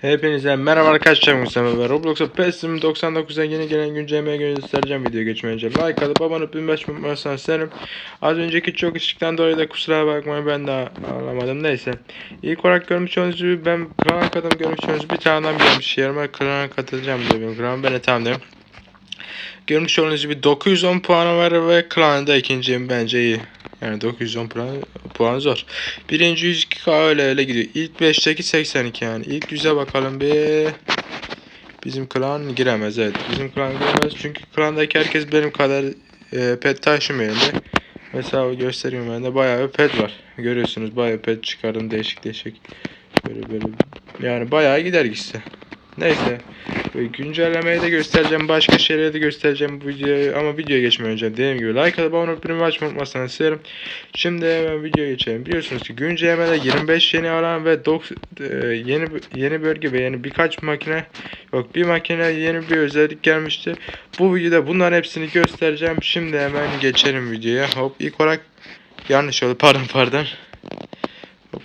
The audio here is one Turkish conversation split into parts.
Hepinize merhaba arkadaşlar Mustafa ve Roblox'a PES'im 99'a yeni gelen güncellemeye göstereceğim video geçmeden önce like atıp abone olup bir baş unutmazsanız isterim. Az önceki çok ışıktan dolayı da kusura bakmayın ben de anlamadım neyse. İlk olarak görmüş olduğunuz gibi ben klana katılım görmüş olduğunuz bir tane adam gelmiş yerime klana katılacağım diyor benim klanım ben de tamam diyorum. Görmüş olduğunuz gibi 910 puanı var ve klanda ikinciyim bence iyi. Yani 910 puan, puan zor. Birinci 102k öyle öyle gidiyor. İlk 5'teki 82 yani. İlk 100'e bakalım bir. Bizim klan giremez evet. Bizim klan giremez çünkü klandaki herkes benim kadar e, pet taşımıyor elinde. Mesela göstereyim ben de bayağı bir pet var. Görüyorsunuz bayağı pet çıkardım değişik değişik. Böyle böyle yani bayağı gider gitse. Neyse. Ve güncellemeyi de göstereceğim. Başka şeyleri de göstereceğim bu videoya. Ama videoya geçmeden önce dediğim gibi like atıp abone olup bildirim açmayı unutmazsanız isterim. Şimdi hemen videoya geçelim. Biliyorsunuz ki güncellemede 25 yeni alan ve 9 e, yeni yeni bölge ve yeni birkaç makine yok bir makine yeni bir özellik gelmişti. Bu videoda bunların hepsini göstereceğim. Şimdi hemen geçelim videoya. Hop ilk olarak yanlış oldu. Pardon pardon.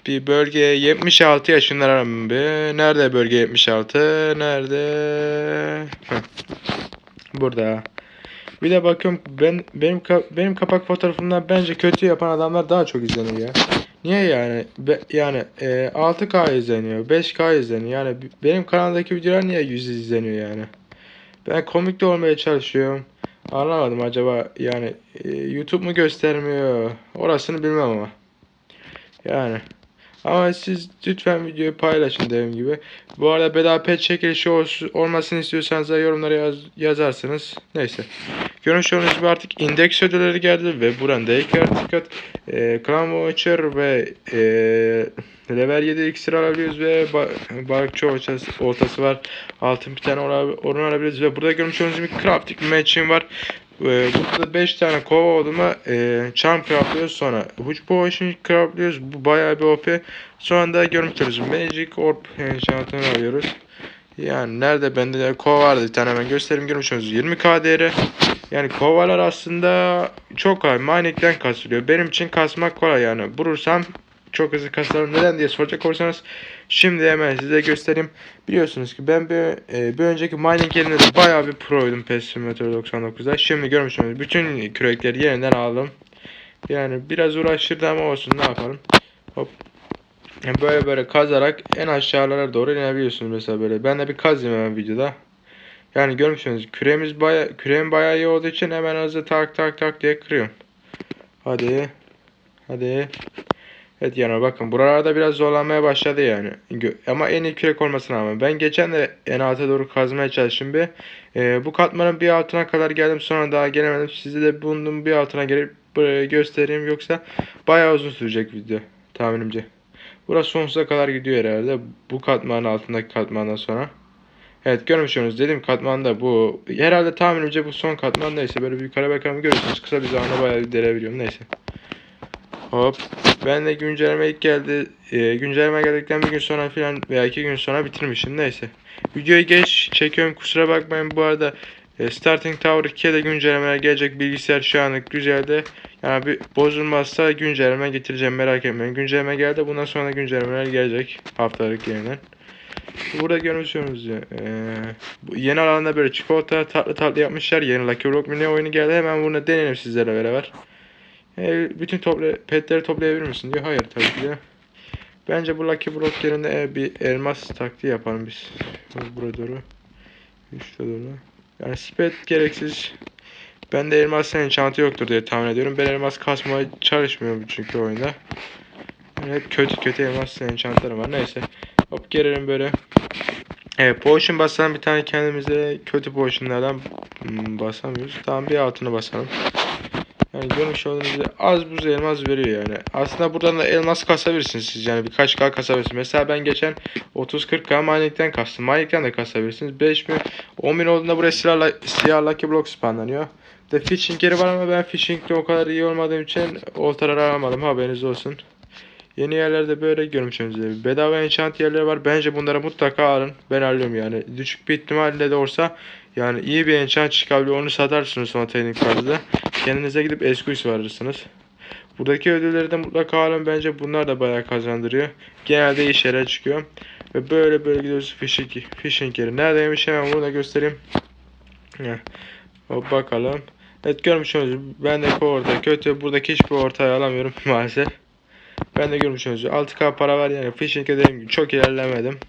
Bir bölge 76 yaşında aram be. Nerede bölge 76? Nerede? Heh. Burada. Bir de bakıyorum ben benim benim kapak fotoğrafımdan bence kötü yapan adamlar daha çok izleniyor ya. Niye yani? Be- yani e, 6K izleniyor, 5K izleniyor. Yani benim kanaldaki videolar niye 100 izleniyor yani? Ben komik de olmaya çalışıyorum. Anlamadım acaba yani e, YouTube mu göstermiyor? Orasını bilmem ama. Yani. Ama siz lütfen videoyu paylaşın dediğim gibi. Bu arada bedava pet çekilişi olmasını istiyorsanız da yorumlara yaz, yazarsınız. Neyse. Görmüş olduğunuz gibi artık indeks ödülleri geldi ve buranın da ilk artık e, Clan Watcher ve e, Level 7 iksir alabiliyoruz ve ba balıkçı oltası, oltası var. Altın bir tane orun alabiliyoruz ve burada görmüş olduğunuz gibi crafting matching var. Ee, burada 5 tane kova olduğuma e, charm craftlıyoruz sonra Huge Potion craftlıyoruz bu bayağı bir OP sonra da görmüş Magic Orb enchantını alıyoruz. Yani nerede bende de kova vardı bir tane hemen göstereyim. Görmüş olduğunuz 20 KDR yani kovalar aslında çok kolay mining'den kasılıyor. Benim için kasmak kolay yani. Vurursam çok hızlı kasarım neden diye soracak olursanız Şimdi hemen size göstereyim. Biliyorsunuz ki ben bir, e, bir önceki mining yerinde de bayağı bir proydum PES Simulator 99'da. Şimdi görmüşsünüz bütün kürekleri yeniden aldım. Yani biraz uğraştırdı ama olsun ne yapalım. Hop. Böyle böyle kazarak en aşağılara doğru inebiliyorsunuz mesela böyle. Ben de bir kazayım hemen videoda. Yani görmüşsünüz küreğimiz baya küreğim bayağı iyi olduğu için hemen hızlı tak tak tak diye kırıyorum. Hadi. Hadi. Evet yani bakın buralarda biraz zorlanmaya başladı yani. Ama en iyi kürek olmasına rağmen. Ben geçen de en alta doğru kazmaya çalıştım bir. Ee, bu katmanın bir altına kadar geldim sonra daha gelemedim. Size de bulundum bir altına gelip göstereyim yoksa bayağı uzun sürecek video tahminimce. Burası sonsuza kadar gidiyor herhalde. Bu katmanın altındaki katmandan sonra. Evet görmüşsünüz dedim katmanda bu. Herhalde tahminimce bu son katman neyse böyle bir yukarı bakalım görürsünüz. Kısa bir zamanda bayağı bir delebiliyorum neyse. Hop. Ben de güncelleme ilk geldi. E, güncelleme geldikten bir gün sonra falan veya iki gün sonra bitirmişim. Neyse. Videoyu geç çekiyorum. Kusura bakmayın. Bu arada e, Starting Tower 2'ye de güncellemeler gelecek. Bilgisayar şu anlık güzelde. Yani bir bozulmazsa güncelleme getireceğim. Merak etmeyin. Güncelleme geldi. Bundan sonra güncellemeler gelecek. Haftalık yeniden. Burada görmüşsünüz ya. E, bu yeni alanda böyle çikolata tatlı tatlı yapmışlar. Yeni Lucky Block Mini oyunu geldi. Hemen bunu deneyelim sizlerle beraber. E, bütün topla petleri toplayabilir misin diyor. Hayır tabii ki de. Bence bu Lucky Block yerine e, bir elmas taktiği yapalım biz. Buraya doğru. Üçte doğru. Yani spet gereksiz. Ben de elmas enchantı yoktur diye tahmin ediyorum. Ben elmas kasmaya çalışmıyorum çünkü oyunda. Yani hep kötü kötü elmas enchantlarım var. Neyse. Hop gelelim böyle. Evet potion basalım bir tane kendimize kötü potionlardan hmm, basamıyoruz. Tamam bir altını basalım. Yani görmüş olduğunuz gibi az buz elmas veriyor yani. Aslında buradan da elmas kasabilirsiniz siz yani birkaç k kasabilirsiniz. Mesela ben geçen 30-40k mining'den kastım. Mining'den de kasabilirsiniz. 5 bin 10 bin olduğunda buraya siyah, siyah lucky block spawnlanıyor. Bir de fishing yeri var ama ben fishing'de o kadar iyi olmadığım için oltaları alamadım haberiniz olsun. Yeni yerlerde böyle görmüşsünüz gibi. Bedava enchant yerleri var. Bence bunları mutlaka alın. Ben alıyorum yani. Düşük bir ihtimalle de olsa yani iyi bir enchant çıkabiliyor. Onu satarsınız sonra teknik tarzda. Kendinize gidip eskuis varırsınız. Buradaki ödülleri de mutlaka alın. Bence bunlar da bayağı kazandırıyor. Genelde iyi şeyler çıkıyor. Ve böyle böyle gidiyoruz fishing, fishing yeri. Neredeymiş hemen bunu da göstereyim. Hop bakalım. Evet görmüşsünüz ben de orta kötü. Buradaki hiçbir ortaya alamıyorum maalesef. Ben de görmüşsünüz 6k para var yani fishing'e dediğim gibi çok ilerlemedim.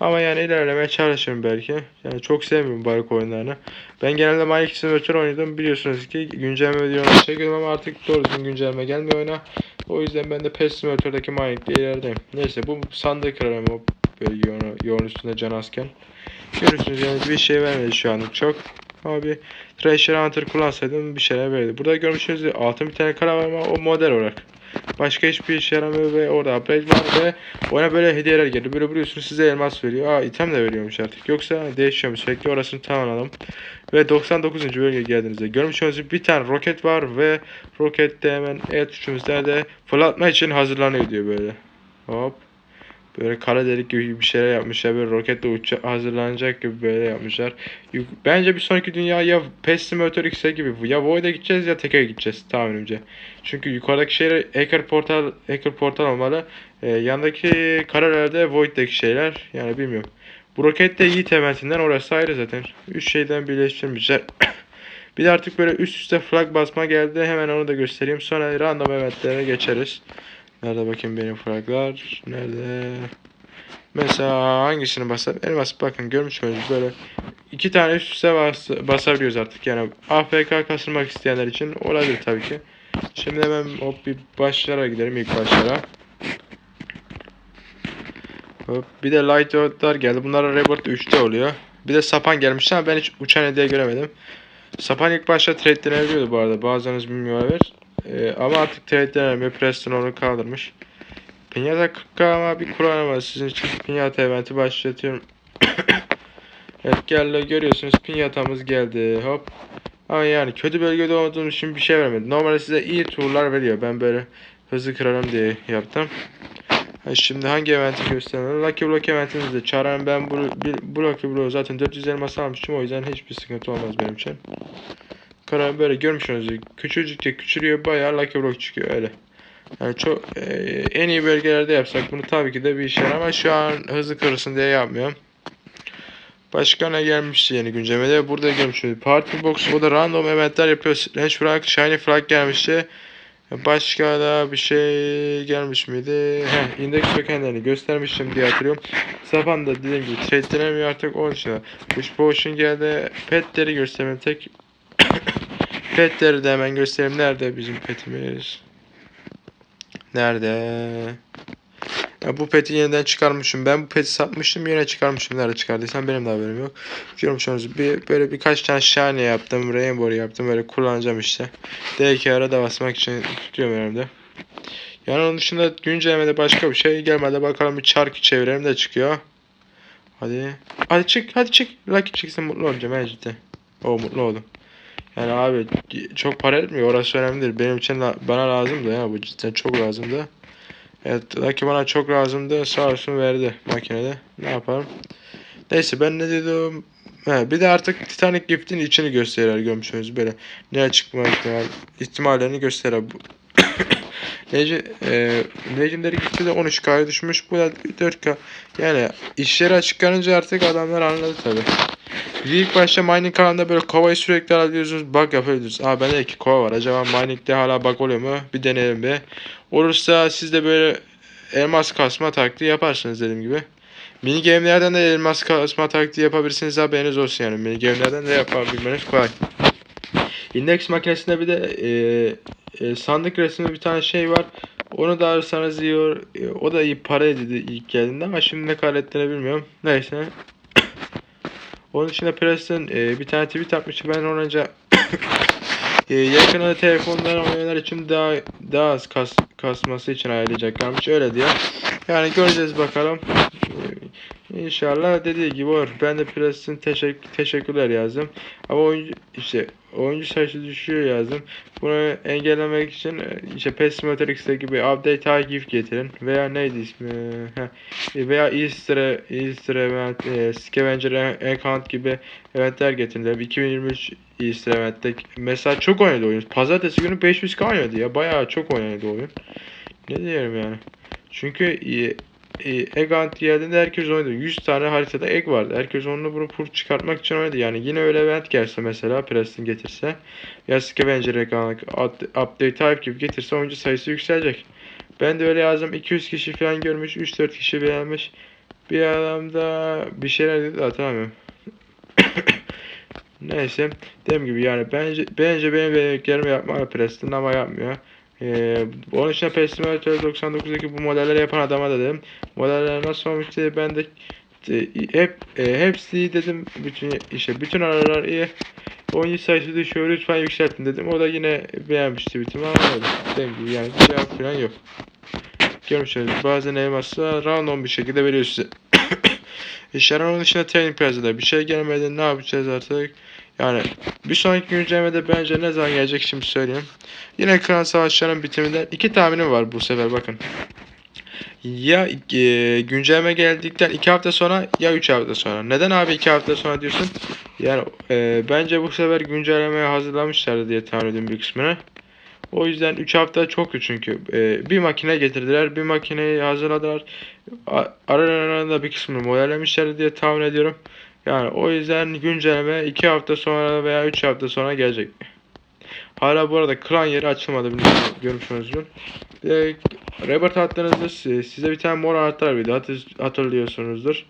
Ama yani ilerlemeye çalışırım belki. Yani çok sevmiyorum balık oyunlarını. Ben genelde Minecraft Simulator oynadım. Biliyorsunuz ki güncelleme videoları çekiyorum ama artık doğru düzgün güncelleme gelmiyor oyuna. O yüzden ben de PES Simulator'daki Minecraft'te ilerideyim. Neyse bu sandığı kırarım o böyle yoğun, üstünde can asken. Görürsünüz yani bir şey vermedi şu anlık çok. Ama bir Treasure Hunter kullansaydım bir şeyler verirdi. Burada görmüşsünüz altın bir tane kara var ama o model olarak. Başka hiçbir işe yaramıyor ve orada upgrade var ve ona böyle hediyeler geliyor. Böyle biliyorsunuz size elmas veriyor. Aa item de veriyormuş artık. Yoksa değişiyor mu sürekli orasını tamamlayalım. Ve 99. bölgeye geldiğinizde görmüş olduğunuz bir tane roket var ve rokette hemen E tuşumuzda da fırlatma için hazırlanıyor diyor böyle. Hop. Böyle kara delik gibi bir şeyler yapmışlar. Böyle roketle uça hazırlanacak gibi böyle yapmışlar. Bence bir sonraki dünya ya PES Simulator X'e gibi ya Void'e gideceğiz ya Tek'e gideceğiz tahminimce. Çünkü yukarıdaki şeyler Hacker Portal Hacker Portal olmalı. Ee, yandaki karelerde Void'deki şeyler yani bilmiyorum. Bu roket de Yiğit eventinden orası ayrı zaten. Üç şeyden birleştirmişler. bir de artık böyle üst üste flag basma geldi. Hemen onu da göstereyim. Sonra random eventlere geçeriz. Nerede bakayım benim flaglar? Nerede? Mesela hangisini basar? Elmas bakın görmüş müydünüz böyle iki tane üst üste bas, basabiliyoruz artık yani AFK kasılmak isteyenler için olabilir tabii ki. Şimdi hemen hop bir başlara gidelim ilk başlara. Hop, bir de light geldi. Bunlar Rebirth 3'te oluyor. Bir de sapan gelmiş ama ben hiç uçan hediye göremedim. Sapan ilk başta trade'lenebiliyordu bu arada. Bazılarınız bilmiyor olabilir. Ee, ama artık trade'lenemiyor. Preston onu kaldırmış. Pinyata 40k ama bir kullanamaz. Sizin için pinyata eventi başlatıyorum. evet geldi görüyorsunuz pinyatamız geldi. Hop. Ama yani kötü bölgede olduğum için bir şey vermedi. Normalde size iyi turlar veriyor. Ben böyle hızlı kırarım diye yaptım. Şimdi hangi eventi gösterelim? Lucky Block eventimizde çağıran ben bu, bir, bu Lucky Block'u zaten 400 elmas almıştım. O yüzden hiçbir sıkıntı olmaz benim için. Karar böyle görmüşsünüz. Küçücükçe küçülüyor. Bayağı Lucky Block çıkıyor öyle. Yani çok e, en iyi bölgelerde yapsak bunu tabii ki de bir işe ama şu an hızlı kırılsın diye yapmıyorum. Başka ne gelmiş yeni güncellemede? Burada görmüşsünüz. Party Box o da random eventler yapıyor. Strange Frag, Shiny Frag gelmişti. Başka da bir şey gelmiş miydi? Heh, indeks tokenlerini göstermiştim diye hatırlıyorum. Sapan da dediğim gibi trade'lenemiyor artık onun dışında. Push Potion geldi. Petleri göstereyim tek. Petleri de hemen göstereyim. Nerede bizim petimiz? Nerede? Ya bu peti yeniden çıkarmışım. Ben bu peti satmıştım yine çıkarmışım. Nerede çıkardıysam benim de haberim yok. Görmüşsünüz bir, böyle birkaç tane shiny yaptım. Rainbow yaptım. Böyle kullanacağım işte. DKR'a da basmak için tutuyorum elimde. Yani onun dışında güncellemede başka bir şey gelmedi. Bakalım bir çarkı çevirelim de çıkıyor. Hadi. Hadi çık. Hadi çık. Lucky çıksın mutlu olacağım. Ben cidden. O mutlu oldum. Yani abi çok para etmiyor. Orası önemli değil. Benim için bana lazımdı ya. Bu cidden çok lazımdı. Evet Lucky bana çok lazımdı. Sağ olsun verdi makinede. Ne yapalım. Neyse ben ne dedim. He, bir de artık Titanic Gift'in içini gösterir görmüşsünüz böyle. Ne çıkma ihtimal, ihtimallerini gösterir. Lege, e, Legendary Gift'te de 13K'ya düşmüş. Bu da 4K. Yani işleri açıklanınca artık adamlar anladı tabi. İlk başta mining kanalında böyle kovayı sürekli alıyorsunuz. Bug yapıyoruz. Aa bende iki kova var. Acaba mining'de hala bug oluyor mu? Bir deneyelim bir. Olursa siz de böyle elmas kasma taktiği yaparsınız dediğim gibi. Mini game'lerden de elmas kasma taktiği yapabilirsiniz haberiniz olsun yani. Mini game'lerden de yapabilmeniz kolay. Index makinesinde bir de e, e, sandık resimli bir tane şey var. Onu da ararsanız iyi olur. E, o da iyi para edildi ilk geldiğinde ama şimdi ne kadar ettiğini bilmiyorum. Neyse. Onun dışında Preston e, bir tane tweet atmıştı. Ben onu önce e, yakında telefondan oynayanlar için daha daha az kas, kasması için ayarlayacaklarmış. Öyle diyor. Yani göreceğiz bakalım. E, İnşallah dediği gibi olur. Ben de Preston teşekkür, teşekkürler yazdım. Ama oyuncu işte oyuncu sayısı düşüyor yazdım. Bunu engellemek için e, işte PES Matrix'te gibi update takip getirin veya neydi ismi Heh. veya Easter Easter event e, Scavenger account gibi eventler getirin. 2023 Easter eventte mesela çok oynadı oyun. Pazartesi günü 500k oynadı ya. Bayağı çok oynadı oyun. Ne diyelim yani. Çünkü e, egg geldiğinde herkes oynadı. 100 tane haritada egg vardı. Herkes onu bunu pur çıkartmak için oynadı. Yani yine öyle event gelse mesela Preston getirse ya Scavenger egg hunt, up- update type gibi getirse oyuncu sayısı yükselecek. Ben de öyle yazdım. 200 kişi falan görmüş. 3-4 kişi beğenmiş. Bir adam da bir şeyler dedi de hatırlamıyorum. Neyse. Dediğim gibi yani bence, bence benim beğendiklerimi yapmalı Preston ama yapmıyor. Ee, onun için Pet Simulator 99'daki bu modelleri yapan adama da dedim. Modeller nasıl olmuş diye ben de e, hep e, hepsi dedim. Bütün işte bütün aralar iyi. Oyuncu sayısı düşüyor lütfen yükseltin dedim. O da yine beğenmiş tweetimi ama öyle. Dediğim gibi yani cevap falan yok. Görmüşsünüz bazen elmasla random bir şekilde veriyor size. İşler onun dışında training piyasada bir şey gelmedi ne yapacağız artık. Yani bir sonraki güncellemede bence ne zaman gelecek şimdi söyleyeyim. Yine klan savaşlarının bitiminden iki tahminim var bu sefer bakın. Ya e, güncelleme geldikten iki hafta sonra ya üç hafta sonra. Neden abi iki hafta sonra diyorsun? Yani e, bence bu sefer güncellemeye hazırlamışlardı diye tahmin ediyorum bir kısmını. O yüzden 3 hafta çoktu çünkü. E, bir makine getirdiler, bir makineyi hazırladılar. Aralarında bir kısmını modellemişler diye tahmin ediyorum. Yani o yüzden güncelleme 2 hafta sonra veya 3 hafta sonra gelecek. Hala bu arada klan yeri açılmadı bilmiyorum görmüşsünüzdür. E, Rebirth attığınızda si- size bir tane mor anahtar Hatır- hatırlıyorsunuzdur.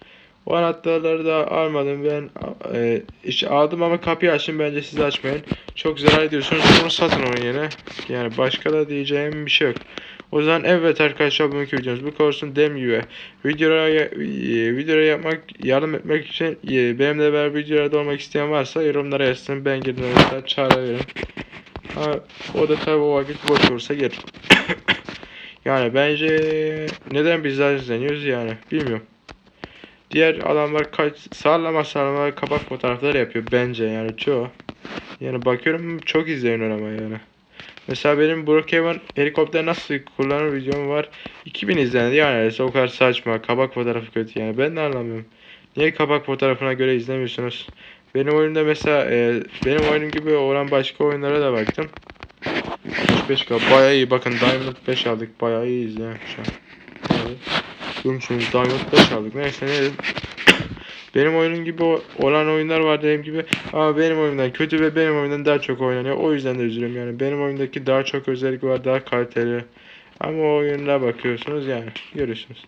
O anahtarları da almadım ben e, işte aldım ama kapıyı açtım bence siz açmayın. Çok zarar ediyorsunuz bunu satın onun yerine. Yani başka da diyeceğim bir şey yok. O zaman evet arkadaşlar bugünkü videomuz bu konusun dem gibi. Videoya, e, videoya yapmak, yardım etmek için e, benimle beraber videolarda olmak isteyen varsa yorumlara yazsın. Ben girdiğimde çağrı veririm. Ha, o da tabi o vakit boş olursa gelir. yani bence neden bizler izleniyoruz yani bilmiyorum. Diğer adamlar kaç sağlama sağlama kapak fotoğrafları yapıyor bence yani çoğu. Yani bakıyorum çok izleniyor ama yani. Mesela benim Brookhaven helikopter nasıl kullanır videom var. 2000 izlendi yani neredeyse o kadar saçma. Kabak fotoğrafı kötü yani. Ben de anlamıyorum. Niye kabak fotoğrafına göre izlemiyorsunuz? Benim oyunumda mesela e, benim oyunum gibi olan başka oyunlara da baktım. 5K bayağı iyi bakın Diamond 5 aldık bayağı iyi izleyen şu an. Evet. Diamond 5 aldık neyse ne dedim. Benim oyunum gibi olan oyunlar var dediğim gibi ama benim oyundan kötü ve benim oyundan daha çok oynanıyor. O yüzden de üzülüyorum yani. Benim oyundaki daha çok özellik var, daha kaliteli. Ama o oyunlara bakıyorsunuz yani görüyorsunuz.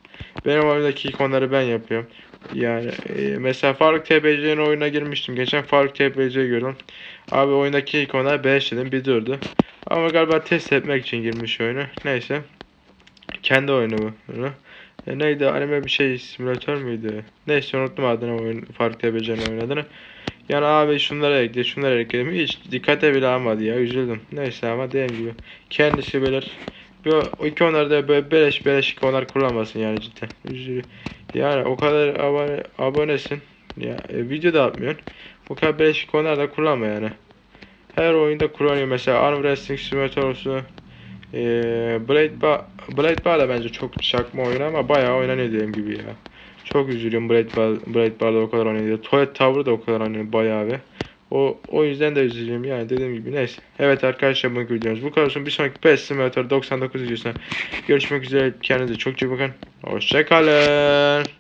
Benim oyundaki ikonları ben yapıyorum. Yani e, mesela Faruk TPC'nin oyuna girmiştim. Geçen Faruk TPC'yi gördüm. Abi oyundaki ikonlar 5 dedim bir durdu. Ama galiba test etmek için girmiş oyunu. Neyse. Kendi oyunu bu. E, neydi anime bir şey simülatör müydü? Neyse unuttum adını oyun TPC'nin oyun adını. Yani abi şunlara ekle şunlara ekledim. Hiç dikkate bile almadı ya üzüldüm. Neyse ama dediğim gibi kendisi bilir. Bu o ikonlarda böyle beleş beleş ikonlar kullanmasın yani cidden. Üzülüyor. Yani o kadar abone, abonesin. Ya e, video da atmıyorsun. O kadar beleş ikonlar da kullanma yani. Her oyunda kullanıyor mesela Arm Wrestling Simulator olsun. E, Blade Bar, Blade Bar da bence çok çakma oyun ama bayağı oynanıyor dediğim gibi ya. Çok üzülüyorum Blade Bar, Blade Bar'da o kadar oynanıyor. Toilet Tower da o kadar oynanıyor bayağı bir. O, o yüzden de üzülüyorum yani dediğim gibi neyse. Evet arkadaşlar bugünkü videomuz bu kadar olsun. Bir sonraki PES Simulator 99 videosuna görüşmek üzere. Kendinize çok iyi bakın. Hoşçakalın.